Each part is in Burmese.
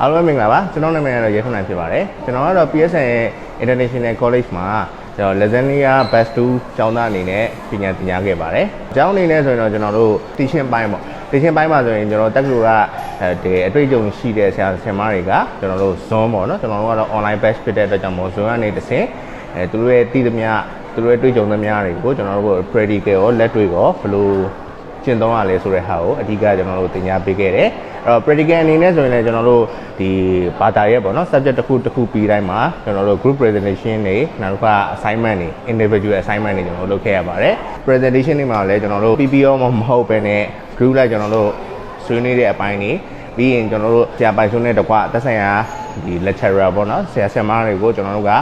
အားလုံးပဲမင်္ဂလာပါကျွန်တော်နာမည်ကတော့ရဲထွန်းနိုင်ဖြစ်ပါတယ်ကျွန်တော်ကတော့ PSN ရဲ့ International College မှာကျွန်တော် Lasagna Best 2ကျောင်းသားအနေနဲ့ပညာသင်ကြားခဲ့ပါတယ်ကျောင်းအနေနဲ့ဆိုရင်တော့ကျွန်တော်တို့တီရှင်းပိုင်းပေါ့တီရှင်းပိုင်းမှာဆိုရင်ကျွန်တော်တက္ကသိုလ်ကအဲတကယ်အတွေ့အကြုံရှိတဲ့ဆရာဆရာမတွေကကျွန်တော်တို့ Zoom ပေါ့နော်ကျွန်တော်တို့ကတော့ online batch ဖြစ်တဲ့အတွက်ကြောင့်မို့ Zoom ကနေတစ်ဆင့်အဲသူတို့ရဲ့တည်သမျှသူတို့ရဲ့တွေ့ကြုံသမျှတွေကိုကျွန်တော်တို့ practical ရောလက်တွေ့ရောဘယ်လို ကျင့်သုံးရလဲဆိုတဲ့ဟာကိုအဓိကကျွန်တော်တို့သင်ကြားပေးခဲ့တယ်အဲ့တော့ practical အနေနဲ့ဆိုရင်လည်းကျွန်တော်တို့ဒီဘာသာရဲ့ပေါ့နော် subject တစ်ခုတစ်ခုပြီးတိုင်းမှာကျွန်တော်တို့ group presentation တွေနောက်တစ်ခါ assignment တွေ individual assignment တွေကျွန်တော်တို့လုပ်ခဲ့ရပါတယ် presentation တွေမှာလည်းကျွန်တော်တို့ PPO မဟုတ်ဘဲနဲ့ group လိုက်ကျွန်တော်တို့ဆွေးနွေးတဲ့အပိုင်းတွေပြီးရင်ကျွန်တော်တို့ဆရာပိုင်ဆုံးတဲ့တကွသက်ဆိုင်ရာဒီ lecturer ပေါ့နော်ဆရာဆရာမတွေကိုကျွန်တော်တို့က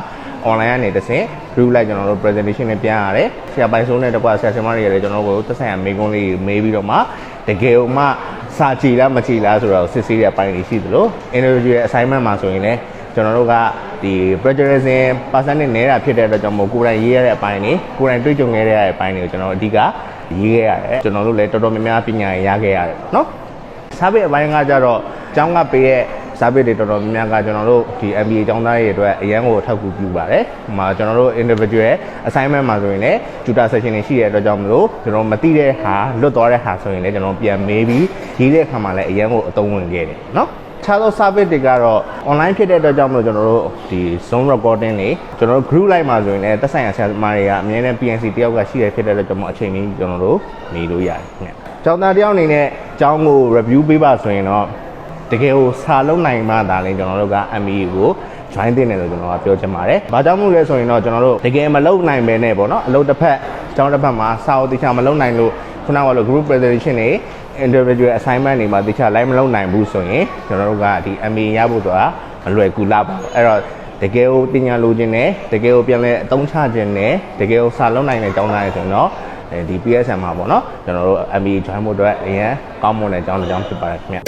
online ကနေတစ်ဆင့် group လိုက်ကျွန်တော်တို့ presentation နဲ့ပြန်ရတယ်ဆရာပိုင်ဆုံးတဲ့တကွဆရာဆရာမတွေလည်းကျွန်တော်တို့ကိုသက်ဆိုင်ရာမေးခွန်းလေးမေးပြီးတော့မှတကယ်မှစာကြည်လားမကြည်လားဆိုတော့စစ်ဆေးတဲ့အပိုင်းတွေရှိသလို individual assignment မှာဆိုရင်လည်းကျွန်တော်တို့ကဒီ plagiarism percentage နည်းတာဖြစ်တဲ့အတွက်ကြောင့်မို့ကိုယ်တိုင်ရေးရတဲ့အပိုင်းတွေကိုယ်တိုင်တွေ့ကြုံခဲ့တဲ့အပိုင်းတွေကိုကျွန်တော်အဓိကရေးခဲ့ရတယ်ကျွန်တော်တို့လည်းတော်တော်များများပညာရခဲ့ရတယ်เนาะ စားပစ်အပိုင်းကကြတော့အကြောင်းကပေးရဲ့ စာပေတွေတော်တော်များများကကျွန်တော်တို့ဒီ MBA ကျောင်းသားတွေအတွက်အရန်ကိုအထောက်အကူပြုပါတယ်။ဟိုမှာကျွန်တော်တို့ individual assignment မှာဆိုရင်လည်း tutor session တွေရှိတဲ့အတွက်ကြောင့်မလို့ကျွန်တော်မသိတဲ့ဟာလွတ်သွားတဲ့ဟာဆိုရင်လည်းကျွန်တော်ပြန်မေးပြီးရေးတဲ့အခါမှာလည်းအရန်ကိုအသုံးဝင်ခဲ့တယ်နော်။ခြားသော service တွေကတော့ online ဖြစ်တဲ့အတွက်ကြောင့်မလို့ကျွန်တော်တို့ဒီ zone recording တွေကျွန်တော်တို့ group line မှာဆိုရင်လည်းတက်ဆိုင်ရာဆရာမတွေကအများနဲ့ PNC တယောက်ကရှိတယ်ဖြစ်တဲ့အတွက်ကြောင့်အချိန်ကြီးကျွန်တော်တို့နေလို့ရတယ်ခင်ဗျ။ကျောင်းသားတယောက်အနေနဲ့အကြောင်းကို review ပေးပါဆိုရင်တော့ တကယ်ကိုစာလုံးနိုင်မှသာလဲကျွန်တော်တို့က ME ကို join တင်တယ်လို့ကျွန်တော်ကပြောချင်ပါတယ်။ဘာကြောင့်မို့လဲဆိုရင်တော့ကျွန်တော်တို့တကယ်မလုပ်နိုင်ပဲနဲ့ပေါ့နော်အလုပ်တစ်ဖက်ကျောင်းတစ်ဖက်မှာစာအုပ်တခြားမလုပ်နိုင်လို့ခုနကလို group presentation တွေ individual assignment တွေမှာတခြား live မလုပ်နိုင်ဘူးဆိုရင်ကျွန်တော်တို့ကဒီ ME ရဖို့ဆိုတာမလွယ်ကူလာပါဘူး။အဲ့တော့တကယ်ကိုပညာလိုချင်တယ်တကယ်ကိုပြန်လဲအသုံးချခြင်းတယ်တကယ်ကိုစာလုံးနိုင်တဲ့ကျောင်းသားတွေဆိုရင်တော့အဲဒီ PSM မှာပေါ့နော်ကျွန်တော်တို့ ME join ဖို့အတွက်အရင်ကောင်းမွန်တဲ့အကြောင်းတစ်ကြောင်းဖြစ်ပါတယ်ခင်ဗျ